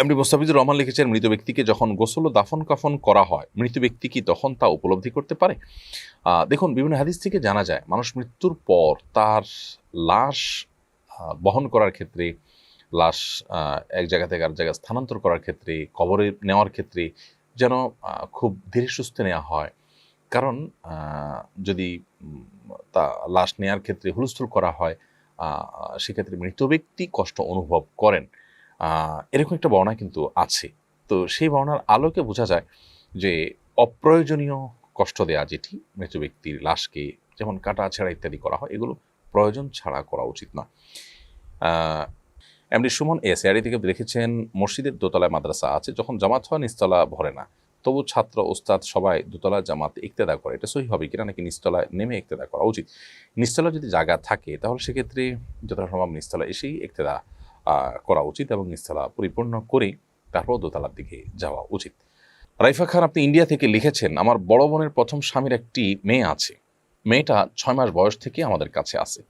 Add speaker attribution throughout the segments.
Speaker 1: এমনি মোস্তাফিজুর রহমান লিখেছেন, মৃত ব্যক্তিকে যখন গোসল ও দাফন কাফন করা হয়, মৃত ব্যক্তি কি তখন তা উপলব্ধি করতে পারে? দেখুন, বিভিন্ন হাদিস থেকে জানা যায়, মানুষ মৃত্যুর পর তার লাশ বহন করার ক্ষেত্রে, লাশ এক জায়গা থেকে আর জায়গায় স্থানান্তর করার ক্ষেত্রে, কবরে নেওয়ার ক্ষেত্রে যেন খুব ধীরে সুস্থে নেওয়া হয়। কারণ যদি তা লাশ নেওয়ার ক্ষেত্রে হুলস্থুল করা হয় সেক্ষেত্রে মৃত ব্যক্তি কষ্ট অনুভব করেন। এরকম একটা বর্ণনা কিন্তু আছে। তো সেই বর্ণার আলোকে বোঝা যায় যে অপ্রয়োজনীয় কষ্ট দেয়া যেটি মৃত ব্যক্তির লাশকে যেমন কাটা, ছেঁড়া ইত্যাদি করা হয়, এগুলো প্রয়োজন ছাড়া করা উচিত না। এমনি সুমন এস এআরি থেকে দেখেছেন, মসজিদের দোতলায় মাদ্রাসা আছে, যখন জামাত হয় নিস্তলা ভরে না। তবু ছাত্র, ওস্তাদ সবাই দোতলা জামাত ইক্তেদা করে। এটা সহি হবে কিনা নাকি নিস্তলায় নেমে ইক্তেদা করা উচিত? নিস্তলা যদি জায়গা থাকে, তাহলে সেক্ষেত্রে যতটা সম্ভব নিস্তলা এসেই ইক্তেদা করা উচিত এবং নিস্তলা পরিপূর্ণ করে তারপর দোতলার দিকে যাওয়া উচিত। রাইফা খান, আপনি ইন্ডিয়া থেকে লিখেছেন, আমার বড় বোনের প্রথম স্বামীর একটি মেয়ে আছে। মেয়েটা ছয় মাস বয়স থেকে আমাদের কাছে আসে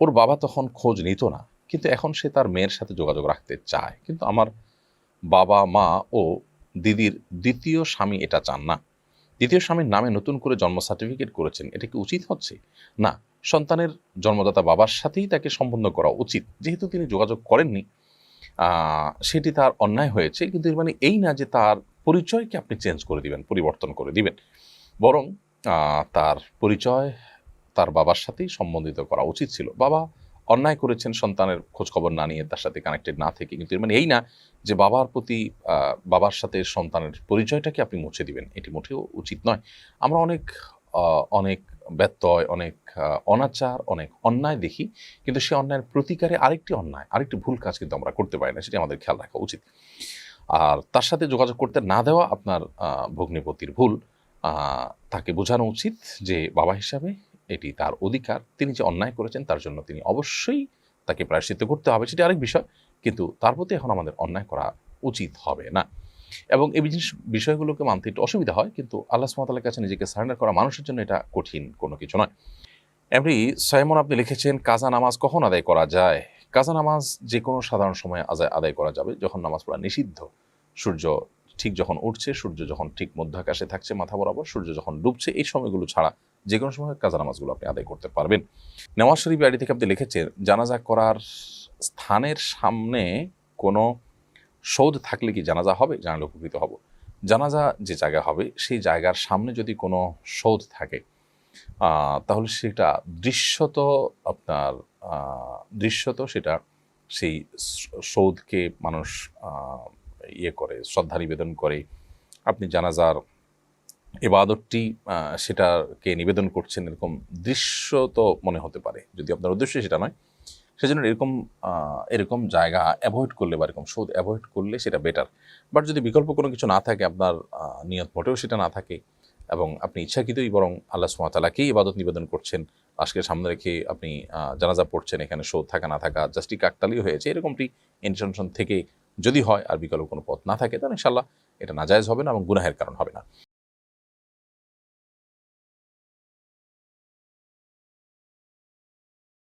Speaker 1: ওর বাবা তখন খোঁজ নিত না, কিন্তু এখন সে তার মেয়ের সাথে যোগাযোগ রাখতে চায়। কিন্তু আমার বাবা, মা ও দিদির দ্বিতীয় স্বামী এটা চান না। দ্বিতীয় স্বামীর নামে নতুন করে জন্ম সার্টিফিকেট করেছেন, এটা কি উচিত হচ্ছে? না সন্তানের জন্মদাতা বাবার সাথেই তাকে সম্বন্ধ করা উচিত। যেহেতু তিনি যোগাযোগ করেননি সেটি তার অন্যায় হয়েছে। কিন্তু এর মানে এই না যে তার পরিচয়কে আপনি চেঞ্জ করে দিবেন, পরিবর্তন করে দিবেন। বরং তার পরিচয় তার বাবার সাথেই সম্বন্ধিত করা উচিত ছিল। বাবা অন্যায় করেছেন সন্তানের খোঁজ খবর না নিয়ে, তার সাথে কানেক্টেড না থেকে। কিন্তু এর মানে এই না যে বাবার প্রতি বাবার সাথে সন্তানের পরিচয়টাকে আপনি মুছে দিবেন। এটি মোটেও উচিত নয়। আমরা অনেক অনেক ব্যত্যয় অনেক অনাচার, অনেক অন্যায় দেখি, কিন্তু সে অন্যায়ের প্রতিকারে আরেকটি অন্যায়, আরেকটি ভুল কাজ কিন্তু আমরা করতে পারি না, সেটি আমাদের খেয়াল রাখা উচিত। আর তার সাথে যোগাযোগ করতে না দেওয়া আপনার ভগ্নিপতির ভুল তাকে বোঝানো উচিত যে বাবা হিসাবে এটি তার অধিকার, তিনি যে অন্যায় করেছেন তার জন্য তিনি অবশ্যই তাকে প্রায়শ্চিত্ত করতে হবে, সেটি আরেক বিষয়, কিন্তু তার প্রতি এখন আমাদের অন্যায় করা উচিত হবে না। এবং এই জিনিস বিষয়গুলোকে মানতে একটু অসুবিধা হয়, কিন্তু আল্লাহ সুমতালের কাছে নিজেকে সারেন্ডার করা মানুষের জন্য এটা কঠিন কোনো কিছু নয়। এমনি সাইমন আপনি লিখেছেন, কাজা নামাজ কখন আদায় করা যায়? কাজা নামাজ যে কোনো সাধারণ সময়ে আদায় আদায় করা যাবে যখন নামাজ পড়া নিষিদ্ধ। সূর্য ঠিক যখন উঠছে, সূর্য যখন ঠিক মধ্যাকাশে থাকছে, মাথা বরাবর সূর্য যখন ডুবছে, এই সময়গুলো ছাড়া যে কোনো সময় কাজা নামাজগুলো আপনি আদায় করতে পারবেন। নেওয়াজ শরীফ বাড়ি থেকে আপনি লিখেছেন, জানাজা করার স্থানের সামনে কোনো সৌধ থাকলে কি জানাজা হবে? জানালে উপকৃত হব। জানাজা যে জায়গা হবে, সেই জায়গার সামনে যদি কোনো সৌধ থাকে তাহলে সেটা দৃশ্যত আপনার দৃশ্যত সেটা সেই সৌধকে মানুষ ইয়ে করে, শ্রদ্ধা নিবেদন করে। আপনি জানাজার এবাদতটি সেটাকে নিবেদন করছেন, এরকম দৃশ্য তো মনে হতে পারে। যদি আপনার উদ্দেশ্য সেটা নয় সেজন্য এরকম এরকম জায়গা অ্যাভয়েড করলে বা এরকম সৌদ অ্যাভয়েড করলে সেটা বেটার বাট যদি বিকল্প কোনো কিছু না থাকে, আপনার নিয়ত মোটেও সেটা না থাকে এবং আপনি ইচ্ছাকৃতই বরং আল্লাহ সুমাতালাকেই ইবাদত নিবেদন করছেন, আজকে সামনে রেখে আপনি জানাজা পড়ছেন, এখানে সৌদ থাকা না থাকা জাস্টই কাকতালি হয়েছে, এরকমটি ইন্টেনশন থেকে যদি হয় আর বিকল্প কোনো পথ না থাকে, তাহলে ইনশাল্লাহ এটা নাজায়জ হবে না এবং গুনাহের কারণ হবে না।